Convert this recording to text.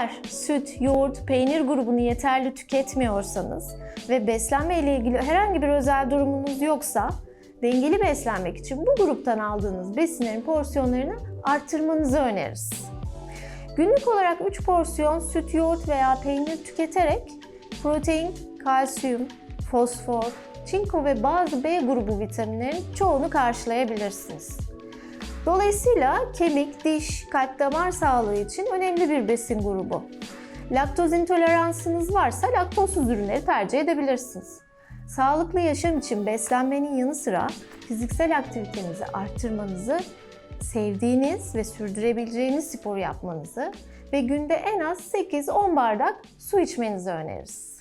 Eğer süt, yoğurt, peynir grubunu yeterli tüketmiyorsanız ve beslenme ile ilgili herhangi bir özel durumunuz yoksa dengeli beslenmek için bu gruptan aldığınız besinlerin porsiyonlarını arttırmanızı öneririz. Günlük olarak 3 porsiyon süt, yoğurt veya peynir tüketerek protein, kalsiyum, fosfor, çinko ve bazı B grubu vitaminlerin çoğunu karşılayabilirsiniz. Dolayısıyla kemik, diş, kalp damar sağlığı için önemli bir besin grubu. Laktoz intoleransınız varsa laktozsuz ürünleri tercih edebilirsiniz. Sağlıklı yaşam için beslenmenin yanı sıra fiziksel aktivitenizi arttırmanızı, sevdiğiniz ve sürdürebileceğiniz spor yapmanızı ve günde en az 8-10 bardak su içmenizi öneririz.